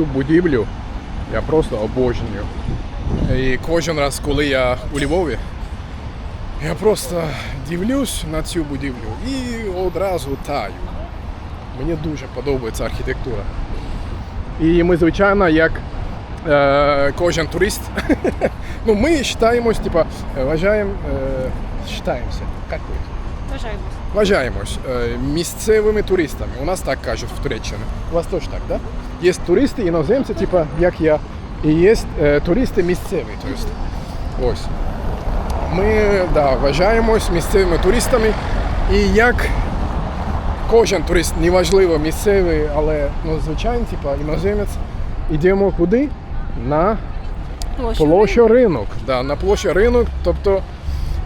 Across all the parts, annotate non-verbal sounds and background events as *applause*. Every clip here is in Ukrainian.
цю будівлю я просто обожнюю. І кожен раз, коли я у Львові, я просто дивлюсь на цю будівлю і одразу таю. Мені дуже подобається архітектура. І ми, звичайно, як е, кожен турист, *laughs* ну, ми вважаємось, типа, вважаємо, е, вважаємося, як ви? Бажаємо. Вважаємось е, місцевими туристами. У нас так кажуть в Туреччині. У вас теж так, да? Є туристи, іноземці, типа, як я, і є е, туристи місцеві. Тобто, ось. Ми да, вважаємось місцевими туристами. І як кожен турист, неважливо місцевий, але ну, звичайно, типа, іноземець, йдемо куди? На Площу. Площа ринок. Да, на площа ринок, тобто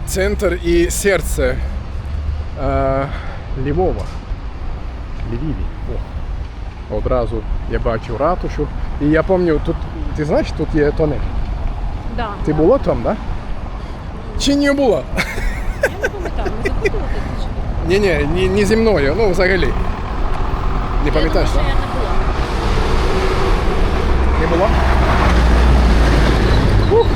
центр і серце е, Львова. Львіві. О. Одразу я бачу ратушу. І я пам'ятаю, тут, ти знаєш, тут є тонель. Да, Ти да. була там, да? Чи не була? Я не пам'ятаю, ми заходили туди чи ні? Ні, ні, не, не зі мною, ну взагалі. Не пам'ятаєш, я так? думаю, що я не була. Не була? Ух.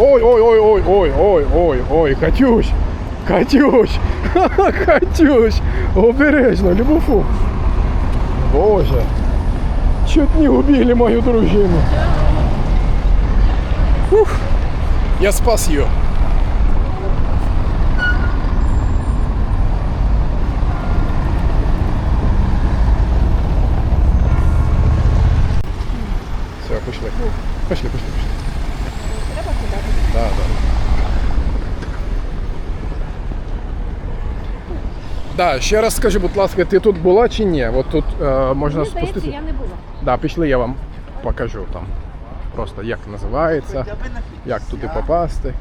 Ой, ой, ой, ой, ой, ой, ой, ой, Катюш, Катюш, *laughs* Катюш, обережно, Любофу. Боже, чуть не убили мою дружину. Ух, я спас ее. Все, пошли. Пошли, пошли, пошли. Треба кидати. Да, да. Да, ще раз скажи, будь ласка, ти тут була чи ні? От тут е, можна Мені здається, спустити. я не була. Да, пішли, я вам покажу там. Просто як називається, як туди попасти.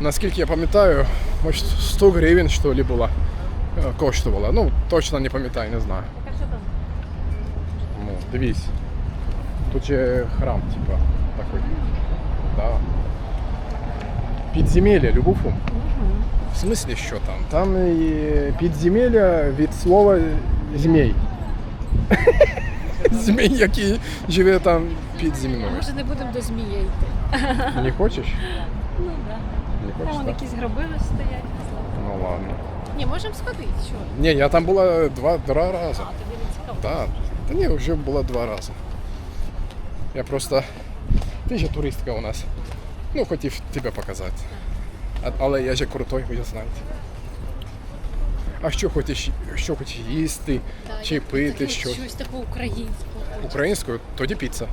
Наскільки я пам'ятаю, може 100 гривень що ли була. е, Коштувала. Ну, точно не пам'ятаю, не знаю. Яка що там? Ну, дивись. Тут же храм, типа, такой. Да. Підземелля, Любофу. В смислі, що там? Там і підземелля від слова змій. Змій, який живе там під землею. Може не будемо до змії йти. Не хочеш? Ну так. Не Там вон так? якісь гробили стоять. Ну ладно. Ні, можемо сходити, що? Ні, я там була два, два рази. А, тобі не цікаво. Так. Та ні, вже було два рази. Я просто. Ти же туристка у нас. Ну, хотів тебе показати. А- Але я же крутой, ви знаєте. А що хочеш, що хочеш їсти, Та, чи пити щось? Щось такого українського. Українською, тоді піца.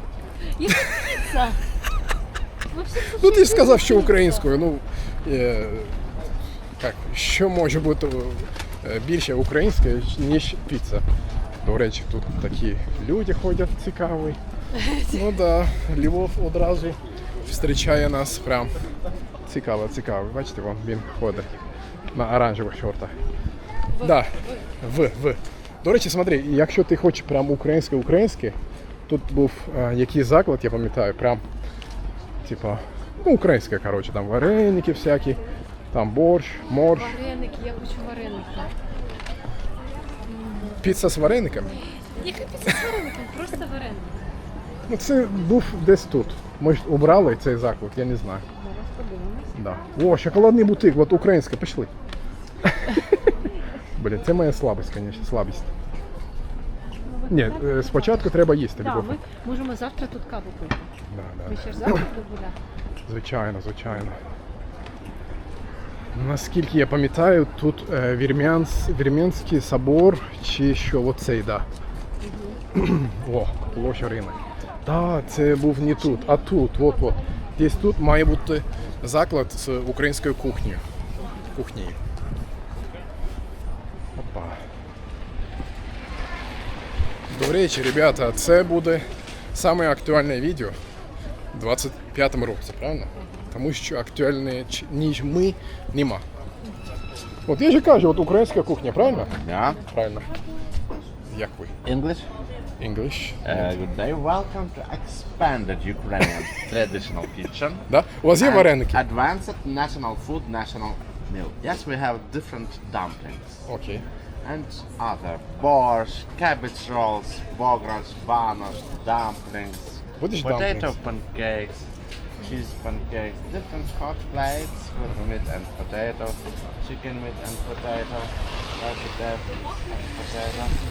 І піца. Ну ти ж сказав, що українською. Ну, е, як, що може бути е, більше українською, ніж піца. До речі, тут такі люди ходять цікаві. *laughs* Ну так, да, Львов одразу зустрічає нас прям. Цікаво, цікаво. Бачите, вон він ходить на оранжевих шортах. Да. В, в. До речі, смотри, якщо ти хочеш прям українське-українське, тут був е, якийсь заклад, я пам'ятаю, прям типа, ну, українське, коротше, там вареники всякі, там борщ, морж, Вареники, я хочу вареники. піца з варениками. Яка піца з варениками? Просто вареники. Ну, це був десь тут. Ми ж обрали цей заклад, я не знаю. Зараз подивимось. Да. О, шоколадний бутик, от українське, пішли. *laughs* Блін, це моя слабість, звісно, слабість. Ні, е, спочатку треба їсти, Так, Любов. ми можемо завтра тут каву пити. Да, Ми да. ще ж завтра тут гуляти. Звичайно, звичайно. Наскільки я пам'ятаю, тут е, Вірмянс, Вірменський собор чи що, оцей, да. О, площа ринок. Так, це був не тут, а тут, от, от. Десь тут має бути заклад з українською кухнею. Кухнею. Опа. До речі, ребята, це буде саме актуальне відео у 25-му році, правильно? Тому що актуальне, ч- ніж ми, нема. От я же кажу, от українська кухня, правильно? Yeah. Правильно. Як ви? English. English? Uh, good day. Welcome to expanded Ukrainian *laughs* traditional kitchen. Да? У вас є and вареники? Advanced national food, national meal. Yes, we have different dumplings. Окей. and other borscht, cabbage rolls, bogrash, banosh, dumplings, What is potato dumplings? pancakes, cheese pancakes, different hot plates with meat and potato, chicken meat and potato, turkey and potato.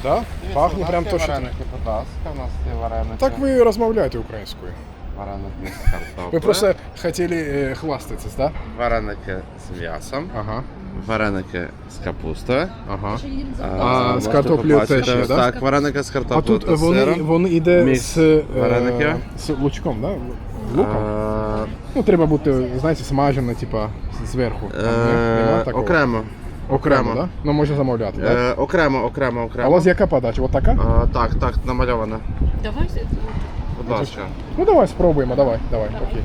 Да? Пахне прям є то, що. вареники, будь ласка, у нас є вареники. Так ви розмовляєте українською. Вареники з картоплею. Ви просто хотіли е, хвастатись, так? Вареники з м'ясом, Ага. вареники з капустою. Ага. А, з можете картоплею побачити, це ще, да? Так, вареники з А картоплею тут та вони, сиром. вони йде Мікс з, е, вареники. з лучком, да? Луком? Е, Ну, треба бути, знаєте, смажено, типа, зверху. Там, е, нема такого? Окремо. Окремо, окремо. да? Ну, можна замовляти, так? Е, окремо, окремо, А у вас яка подача? От така? Е, так, так, намальовано. Давайте. Будь ласка. Ну давай спробуємо, давай, давай, окей.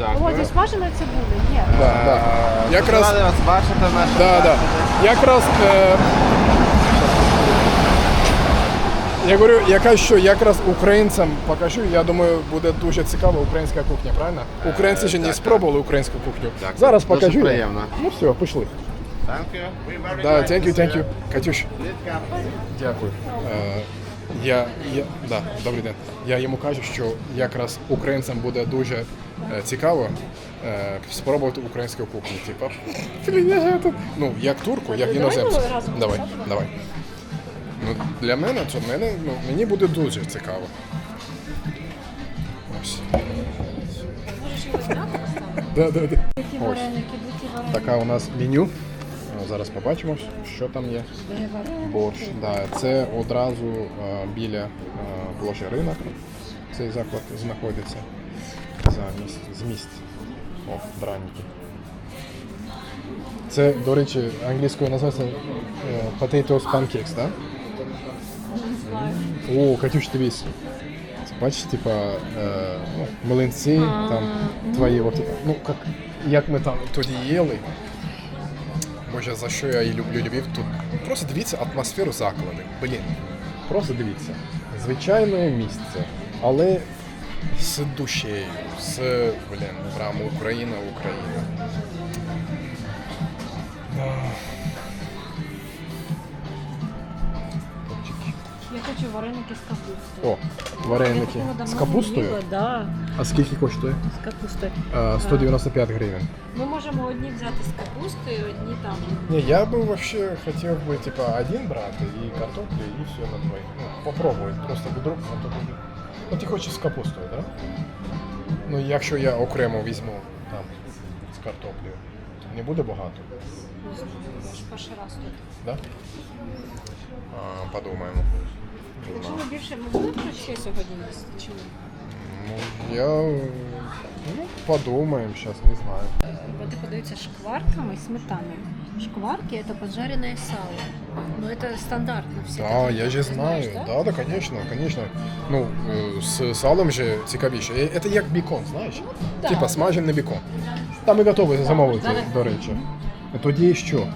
О, Дякую. зі смаженої цибулі. Ні. Да, да. Е, Якраз- вас бачити в Да, да. Якраз. Е... Я говорю, яка що якраз українцям покажу, я думаю, буде дуже цікава українська кухня, правильно? Українці ще не спробували українську кухню. Так, Зараз дуже покажу. я. приємно. Ну все, пішли. Да, thank you, thank you. Катюш, дякую. Е, я, я, да, добрий день. Я йому кажу, що якраз українцям буде дуже е, цікаво е, спробувати українську кухню. Типа, блін, я же тут. Ну, як турку, як іноземцю. Давай, давай. Ну, для мене, то мене, ну, мені буде дуже цікаво. Ось. Да, да, да. Ось. Така у нас меню. Е, Зараз побачимо, що там є. Борщ. Да, це одразу е, біля е, площі ринок. Цей заклад знаходиться за місць, з місць. О, драники. Це, до речі, англійською називається potatoes pancakes, так? Да? О, Катюш, дивись. Це Бачиш, типа, е, ну, млинці, там твої, от, ну, як, як ми там тоді їли. Боже, за що я і люблю Львів тут. Просто дивіться атмосферу закладу. Блін. Просто дивіться. Звичайне місце, але з душею, з, блін, прямо Україна, Україна. Вареники з капустою. О, вареники. З капустою? їла, Да, А скільки коштує? з капустою. Е, 195 гривень. Ми можемо одні взяти з капустою, одні там. Не, я бы вообще хотел бы типа один брат и картофель и все на двоих. Ну, попробовать. Просто вдруг а то буде. Ну ти хочеш з капустою, так? Да? Ну якщо я окремо візьму там з картоплею, не буде багато, Не знаю, я ж перший раз тут. да? А, подумаємо. Якщо ми більше ми будемо про ще сьогодні їсти чи ні? Ну, я ну, подумаємо, зараз не знаю. Вони подаються шкварками і сметаною. Шкварки это поджаренное сало. Ну это стандартно все. Да, такие, я же ты знаю. знаешь, да? Да, да, конечно, конечно. Ну, е, з салом же цікавіше. Е, Це як бікон, знаєш? Да. Типа смажений бікон. Там і готові замовити, Да, да. до речі. Тоді що? Е,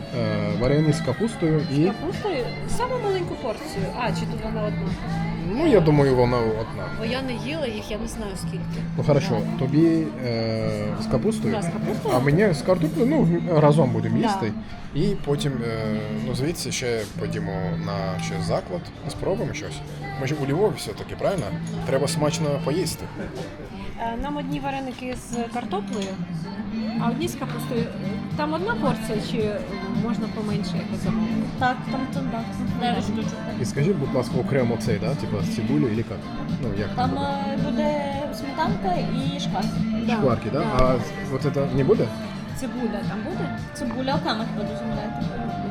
Варені з капустою і. З Капустою саму маленьку порцію. А, чи тут вона одна? Ну, я думаю, вона одна. Бо я не їла їх, я не знаю скільки. Ну хорошо, тобі е, з капустою, Да, з капустою. а мені з картоплею, ну разом будемо Да. їсти. І потім, е, ну звідси ще підемо на ще заклад, спробуємо щось. Ми ж у Львові все-таки, правильно? Треба смачно поїсти. Е, Нам одні вареники з картоплею, а одні з капустою. Там одна порція, чи можна поменше якось замовити? Так, там там так. штучок. І скажіть, будь ласка, окремо цей, да? Типа з цибулю і як? Ну, як Там буде? е, буде сметанка і шкварки. Да, Шкварки, да? да. А от це не буде? Цибуля там буде? Цибуля окремо хіба дуже замовляєте.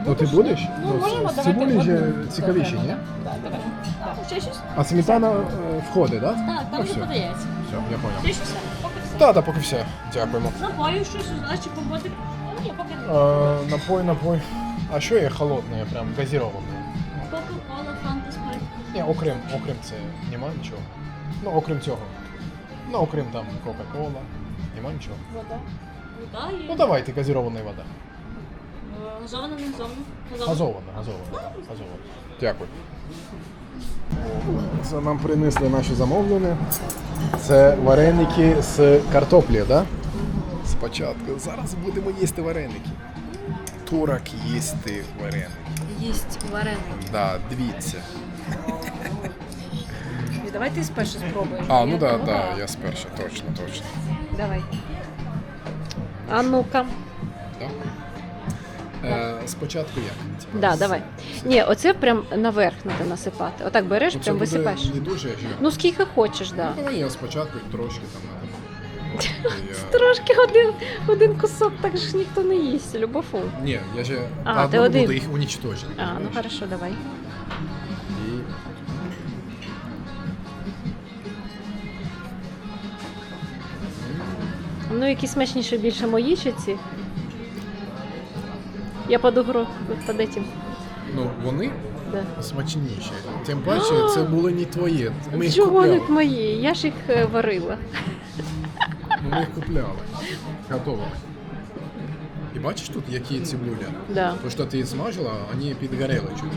Ну ти будеш? Ну, можемо, з давайте цибулі же одну. цікавіше, ні? Так, давай. Так, ще щось? А сметана е, входить, да? Так, Ну, там вже все. подається. Все, я понял. Ще щось? Поки все. Так, так, поки все. Дякуємо. Напою щось, знаєш, чи побути. Ні, поки не. Е, напой, напой. А що є холодне, прям газіроване? Кока-кола, фанта, спрайт. Ні, окрім, окрім це нема нічого. Ну, окрім цього. Ну, окрім там Кока-Кола. Нема нічого. Вода. Вода Ну і давайте газірована вода. Газована, не газована. Газована, газована, газована. Дякую. Це нам принесли наші замовлення. Це вареники з картоплі, так? Да? Спочатку. Зараз будемо їсти вареники. Турок їсти вареники. їсть вареник. Да, дивіться. Давай ти спершу спробуєш. А, ну Я- да, да, я спершу, точно, точно. Давай. А ну-ка. Да? Е, спочатку я. Типа, Да, з- давай. Ні, оце прям наверх треба насипати. Отак береш, Ну, це прям буде висипаєш. Не дуже жирно. Ну скільки хочеш, да. Давай я спочатку трошки там надо. *laughs* Я... Трошки один, один кусок, так ж ніхто не їсть, любофу. Ні, я же А, одну ти один. буду їх уничтожити. А, ну хорошо, давай. І... Ну, які смачніше більше мої чи ці? Я под угру под этим. Ну, вони Да. смачніші. Тим паче, це були не твої. Ми їх Чого купляли. не мої? Я ж їх е, варила. Ну, Ми їх купляли. Готово. І бачиш тут, які цибуля? Да. То, що ти смажила, вони підгоріли чуть.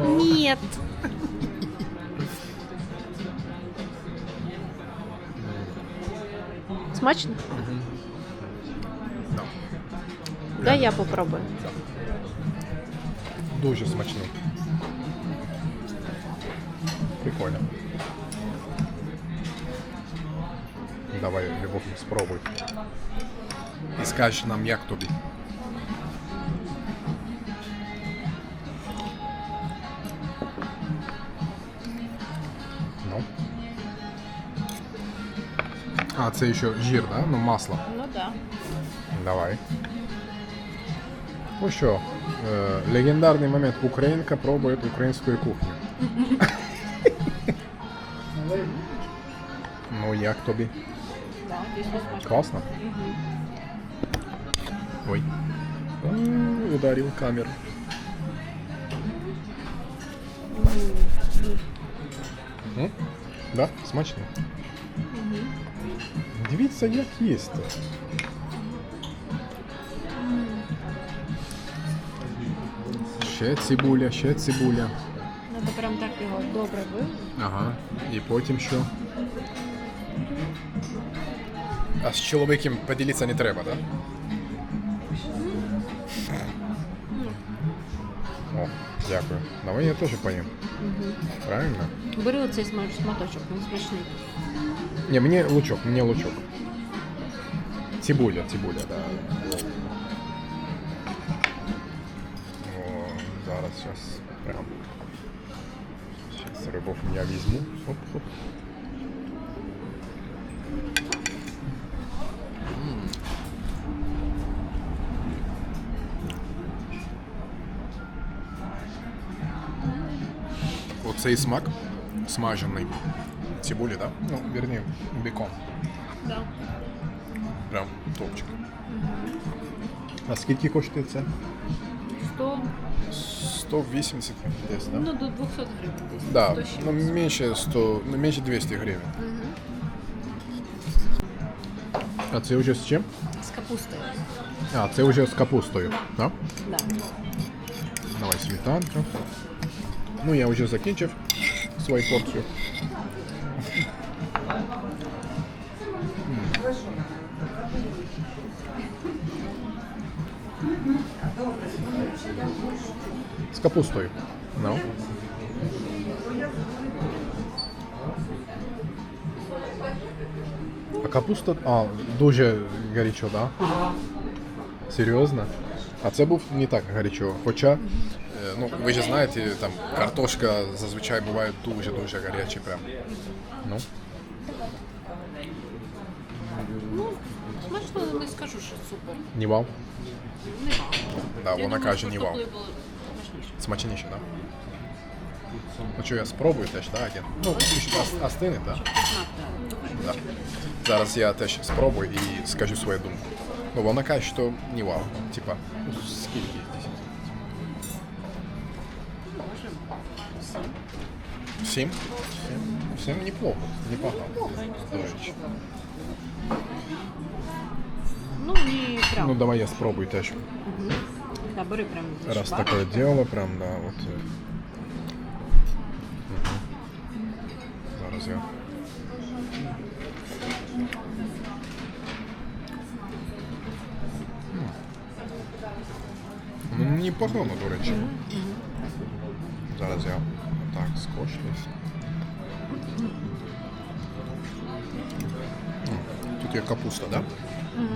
О, Нет. *laughs* Смачно? Да, я попробую. Дуже смачно. Прикольно. Давай, Любов, спробуй. І скажеш нам, як тобі. Ну. А, це ще жир, да? Ну, масло. Ну да. Давай. Ну що, е, легендарний момент. Українка пробує українську кухню. *laughs* ну як тобі? Да, дійсно смачно. Класно? Ой. М, Ударил камеру. М? Да, смачно. Дивіться, як їсти. Ще цибуля, ще цибуля. Надо прям так його добре ви. Ага. І потім що? А з чоловіком поділитися не треба, так? Да? О, дякую. Давай я теж поїм. Правильно? Бери оцей смач- шматочок, він смачний. Не, мені лучок, мені лучок. Цибуля, цибуля, да. Зараз, зараз. Прям. Сейчас рыбов я візьму. Оп, оп. М. Оцей смак смажений. Цибулі, да? Ну, верні, бекон. Да. Прям топчик. А скільки коштує це? 100, 180 десь, да? ну до 200 гривень десь. Да, 100 з ну менше 100, ну менше 200 гривень. А це вже з чим? З капустою. А, це вже з капустою, так? Да. Давай сметанка. Ну, я вже закінчив свою порцію. Капустою. Ну. А капуста. А, дуже гарячо, так? Да? Серйозно? А це був не так гарячо. Хоча, ну, ви ж знаєте, там картошка зазвичай буває дуже-дуже гаряча прям. Ну. Ну, смачно не скажу, що супер. Не вау? Не мало. Да, Я вона думаю, каже що не вау. картоплею було смачніше. Смачніше, так? Да? Ну що, я спробую теж, так, один? Ну, ос- остине, так? Да. Зараз я теж спробую і скажу свою думку. Ну, вона каже, що не вау. Типа, ну, скільки здесь? Сім? Сім неплохо, непогано. До речі. Ну, не прям. Ну, давай я спробую теж. Да, бери прям. Раз шпак. такое дело, прям, да, вот. Мгм. Зараз я. Ну, непогано, до речі. Зараз я так скошлюсь. Тут є капуста, так? Да? М.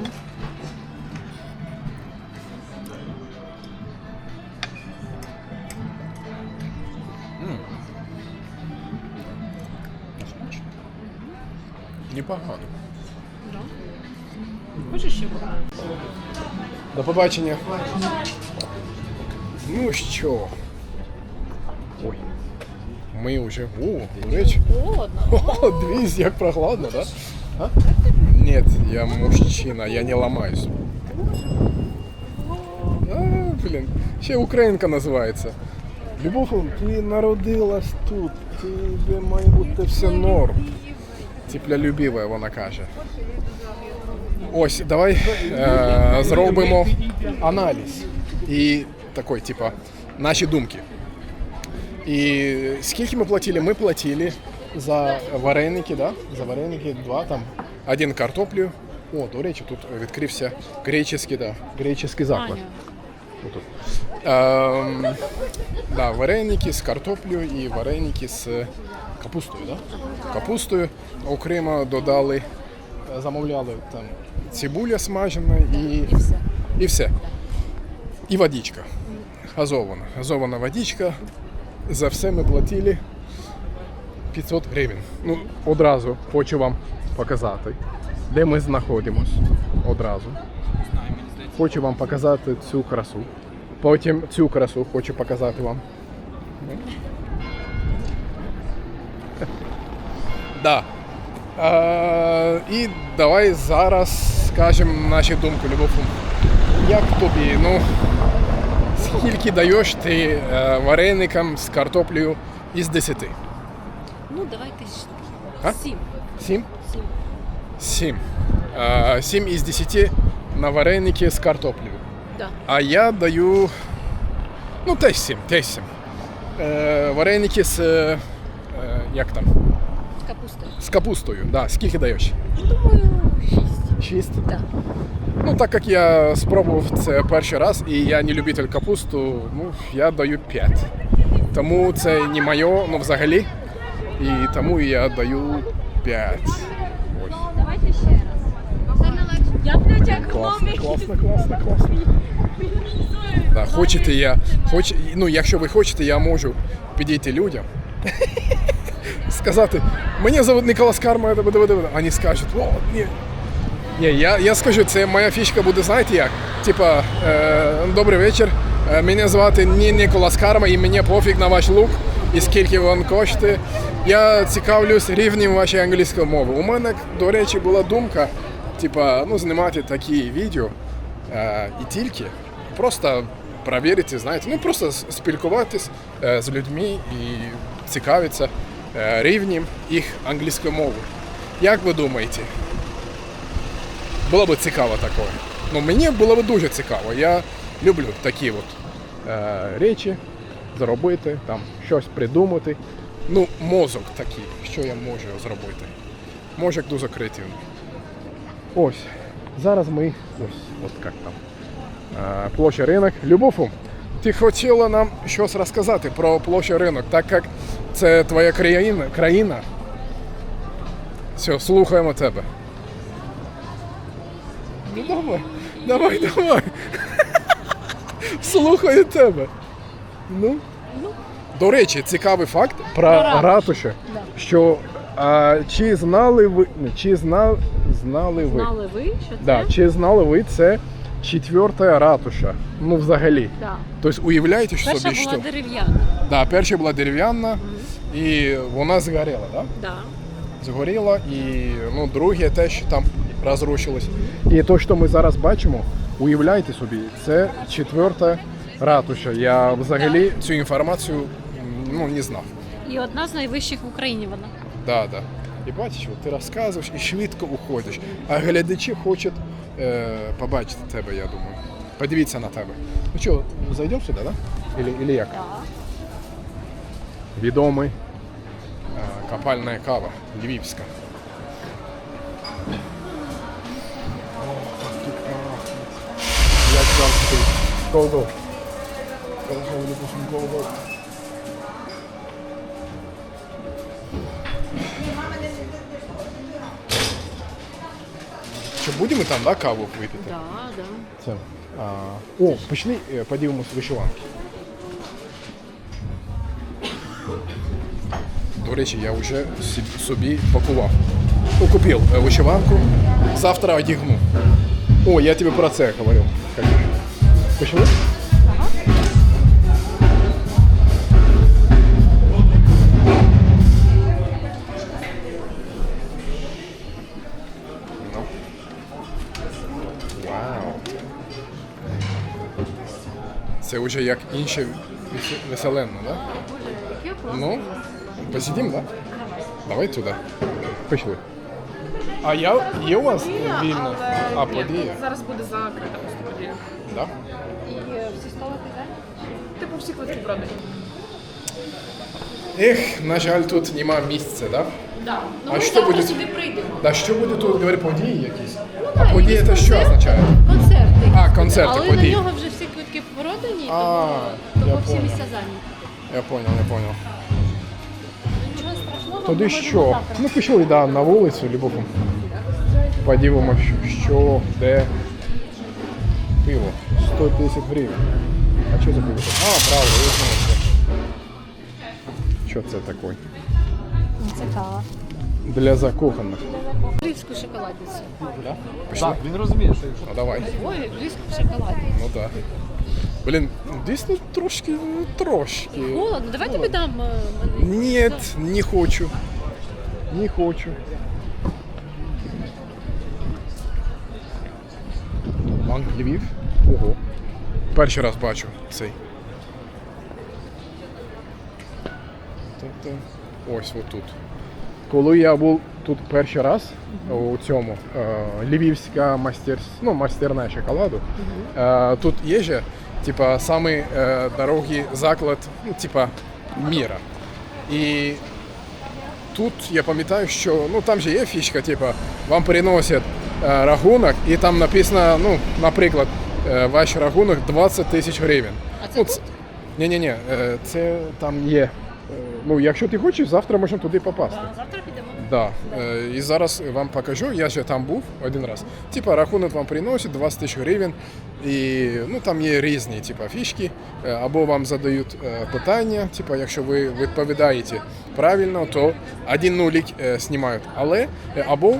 Непогано. Хочеш ще? До побачення. Ну що? Ой. Ми вже. О, до речі. Холодно. *laughs* О, дивись, як прохладно, да? А? Нет, я мужчина, я не ломаюсь. А, блін, ще українка називається. Любов, ти народилась тут, тебе має бути все норм. Теплолюбива, вона каже. Ось, давай е, зробимо аналіз. І такий, типа, наші думки. І скільки ми платили? Ми платили за вареники, да? За вареники два там. Один картоплю. О, до речі, тут відкрився греческий, да, греческий заклад. Аня. Отут. Ем, да, вареники з картоплею і вареники з капустою. Да? Капустою окремо додали, е, замовляли там цибуля смажена і, і все. І водичка. Газована. Газована водичка. За все ми платили 500 гривень. Ну, одразу хочу вам показати, де ми знаходимося. Одразу. Хочу вам показати цю красу. Потім цю красу хочу показати вам. Да. Е, і давай зараз скажемо наші думки, Любов. Як тобі? Ну, скільки даєш ти е, вареникам з картоплею із 10? Ну, давайте А? сім. 7? Сім. 7. Е, 7 із 10 на вареники з картоплею. Да. А я даю. Ну, теж 7, теж 7. Е, вареники з. Е, як там? З капустою. Да. Скільки даєш? Думаю, шість. 6. Да. Ну, так як я спробував це перший раз і я не любитель капусту, ну, я даю 5. Тому це не моє, ну взагалі. І тому я даю 5. Ось. Давайте ще раз. Я як Класно, класно, класно, класно. Да, хочете я, хоч, ну, якщо ви хочете, я можу підійти людям. Сказати, мене зовут Николас Карма. Вони скажуть, о, ні. Ні, я, я скажу, це моя фішка буде, знаєте як? Типа, е, добрий вечір. е, Мене звати не Николас Карма і мені пофіг на ваш лук і скільки він коштує. Я цікавлюсь рівнем вашої англійської мови. У мене, до речі, була думка, типа, ну, знімати такі відео е, і тільки просто перевірити, знаєте, ну просто спілкуватись е, з людьми і цікавитися рівнем їх англійської мови. Як ви думаєте? Було б цікаво таке. Ну, мені було б дуже цікаво. Я люблю такі от е, речі зробити, там щось придумати. Ну, мозок такий, що я можу зробити. Мозок дуже креативний. Ось. Зараз ми. Ось, от як там. Е, площа ринок. Любову, ти хотіла нам щось розказати про площу ринок, так як це твоя країна. країна. Все, слухаємо тебе. Ну, давай, давай, давай. *laughs* Слухаю тебе. Ну. До речі, цікавий факт про ратушу. ратушу, що а, чи знали ви, чи зна, знали ви, Знали ви, що це? да, чи знали ви це четверта ратуша? Ну, взагалі. Да. Тобто уявляєте Перша собі, була що дерев'яна. да, перша була дерев'яна і вона згоріла, так? Да? Да. згоріло, і ну, друге те, що там розрушилось. І те, що ми зараз бачимо, уявляйте собі, це четверта ратуша. Я взагалі цю інформацію ну, не знав. І одна з найвищих в Україні вона. Да, да. І бачиш, ти розказуєш і швидко уходиш. А глядачі хочуть е, побачити тебе, я думаю. Подивіться на тебе. Ну що, зайдемо сюди, да? Или, или як? Да. Відомий е, копальна кава львівська. Як завжди. Go, go. допустим, голову. Будемо там, да, каву випити? Да, да. Це. А, о, пішли, е, подивимось вишиванки. До речі, я вже собі пакував. Ну, купив е, вишиванку, завтра одягну. О, я тобі про це говорив. Конечно. Вже як вес- веселенно? Да? Ну, місце. посидим, да? Давай туди. Пішли. А я є у вас вільно? А подія? Зараз буде закрита просто подія. Да? І е, всі столики зайняті? Типу всі квитки продані. Ех, на жаль, тут нема місця, да? Да. Ну А ми завтра буде? сюди прийдемо. Да що буде тут, говорить, події якісь? Ну, а да, події якісь це що концерти. означає? Концерти. А, концерти, Але події. на нього вже всі квитки продані, А, тому, я тому всі понял. місця зайняті. Я понял, я понял. Нічого страшного. Тоді ми що? можемо завтра. Ну пішли, да, на вулицю, Любову. Подивимось, що, де. Пиво. 110 гривень. А що за пиво? А, правда, я знаю це. Що це таке? Це кава. Для закоханих. Львівську шоколадницю. Пішли? Так, він розуміє, що якщо Ну давай. Ой, львівську шоколадницю. Ну так. Блін, дійсно трошки, ну, трошки. Холодно, давай тобі дам. е. Ні, не хочу. Не хочу. Банк Львів? Ого. Перший раз бачу цей. Тобто, ось отут. Коли я був тут перший раз у цьому е, львівська мастер, ну, мастерна шоколаду, е, тут є же, типа, самий е, дорогий заклад, ну, типа, міра. І тут я пам'ятаю, що ну там же є фішка, типа, вам переносять е, рахунок, і там написано, ну, наприклад, е, ваш рахунок 20 тисяч гривень. А це ну, ц- Ні-ні-ні, е, це там є. Е, Ну, якщо ти хочеш, завтра можна туди попасти. Да, завтра підемо. Да. Е, І зараз вам покажу, я ще там був один раз. Типа рахунок вам приносять 20 тисяч гривень. І ну, там є різні типа, фішки. Е, Або вам задають е, питання, типа, якщо ви відповідаєте правильно, то один нулік знімають. Але або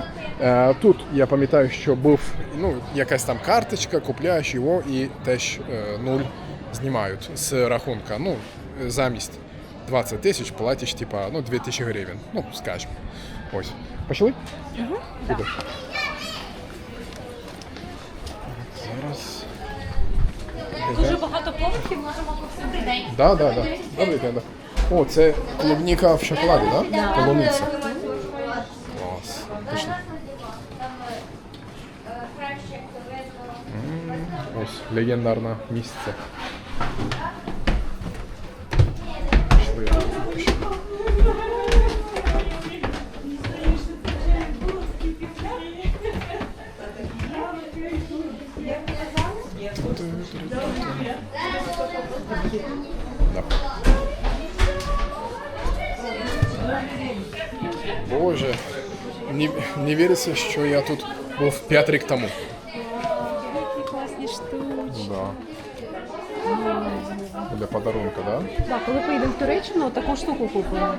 тут я пам'ятаю, що був ну, якась там карточка, купляєш його і теж нуль знімають з рахунка. Ну, замість 20 тисяч платиш, типа, ну, 2 тисячі гривень. Ну, скажімо. Ось. Пішли? Угу. Зараз. Дуже багато поверхів можемо посидити. Да, да, да. Добрий день, да. О, це клубніка в шоколаді, да? Да. Полуниця. Клас. Пішли. М, Ось легендарне місце. Боже, не, не віриться, що я тут був 5 рік тому. Які класні штучки. Да. Для подарунка, да? Так, коли поїдемо в Туреччину, таку штуку купимо.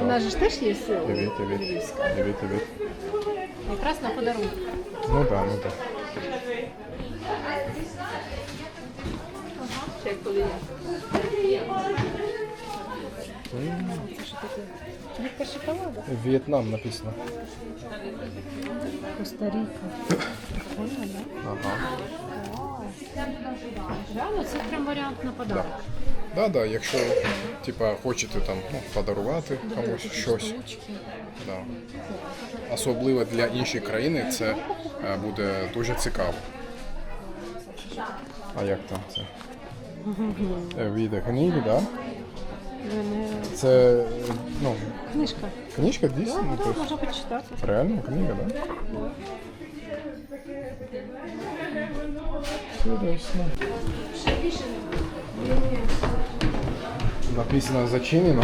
У нас же ж теж є е, Привіт, привіт. львівська. Привіт, привіт. Якраз на подарунок. Ну да, ну да. Коли? Плітка шоколаду. В'єтнам написано. Коста-Ріка. Ага. Реально, це прям варіант на подарок. Да, да, якщо типа хочете там ну, подарувати комусь щось. Да. Особливо для іншої країни це е, буде дуже цікаво. А як там це? Е, Від книги, да? Це ну, Книжка. книжка дійсно? Ну, Так, то есть можна почитати. реально книга, да? Чудесно. Написано зачинено.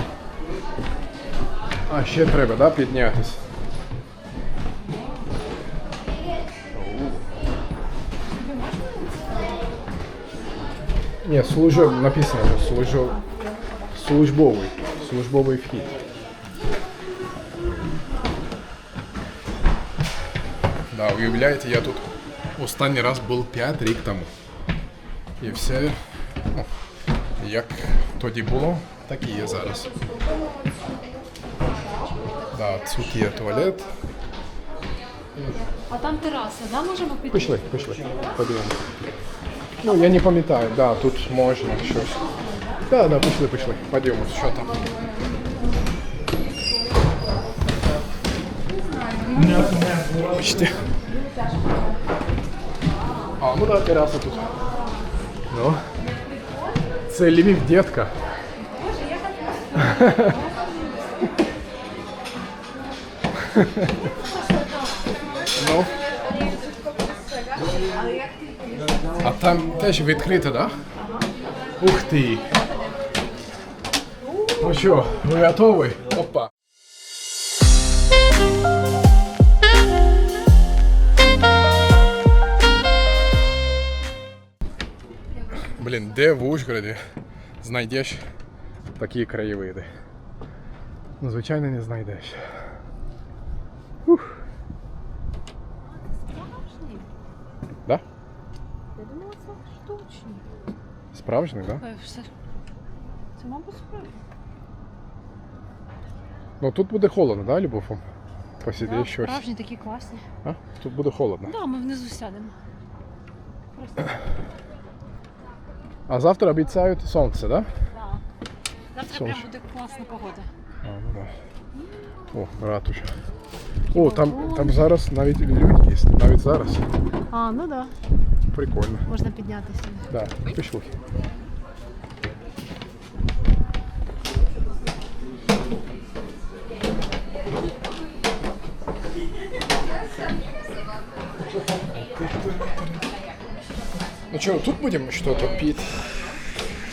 А, ще треба, да, піднятись? Ні, служб, написано, служб, службовий, службовий вхід. Да, уявляєте, я тут останній раз був 5 рік тому. І все, ну, як тоді було, так і є зараз. Да, тут є туалет. А там тераса, да, можемо піти? Пішли, пішли. Подивимось. Ну, я не пам'ятаю, да, тут можна щось. Да, да, пішли, пішли. Подивимось, що там. Почти. А, ну да, тераса тут. Ну. Це Львів, детка. *laughs* Ну. А там теж відкрито, так? Да? Ух ти. Ну що, ви готові? Опа. Блін, де в Ужгороді знайдеш такі краєвиди? Ну, звичайно, не знайдеш. Ух. Да? Я думала, це штучні. Справжній, да? Ой. Це, мабуть, справді. Ну тут буде холодно, да, Любов? Посиди Да, щось. справжні такі класні. А? Тут буде холодно. Да, ми внизу сядемо. Просто А завтра обіцяють сонце, да? да. Завтра Сонце. прям буде класна погода. А, ну да. О, ратуша. О, там, там зараз навіть люди є, навіть зараз. А, ну да. Прикольно. Можна піднятися. Да, пішли. Ну что, тут будем что-то пить,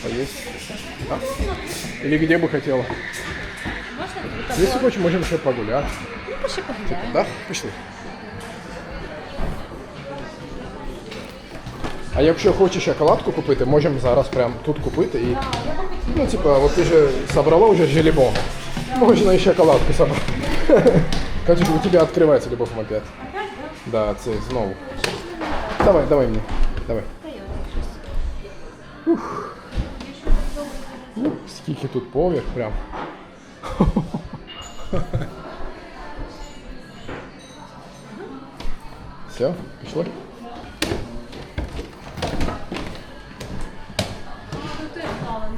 поесть? А? Или где бы хотела? Если хочешь, можем еще погулять. Ну, пошли погуляємо. Да? Пішли. А якщо хочеш шоколадку купити, можемо зараз прямо тут купити і. Ну, типа, от ти же собрала уже желебон. Можна і шоколадку собрати. *laughs* Кажуть, у тебе відкривається любов опять. Да, це знову. Давай, давай мені. Давай. Ух. Ну, скільки тут поверх прям. *laughs* Все, пішли?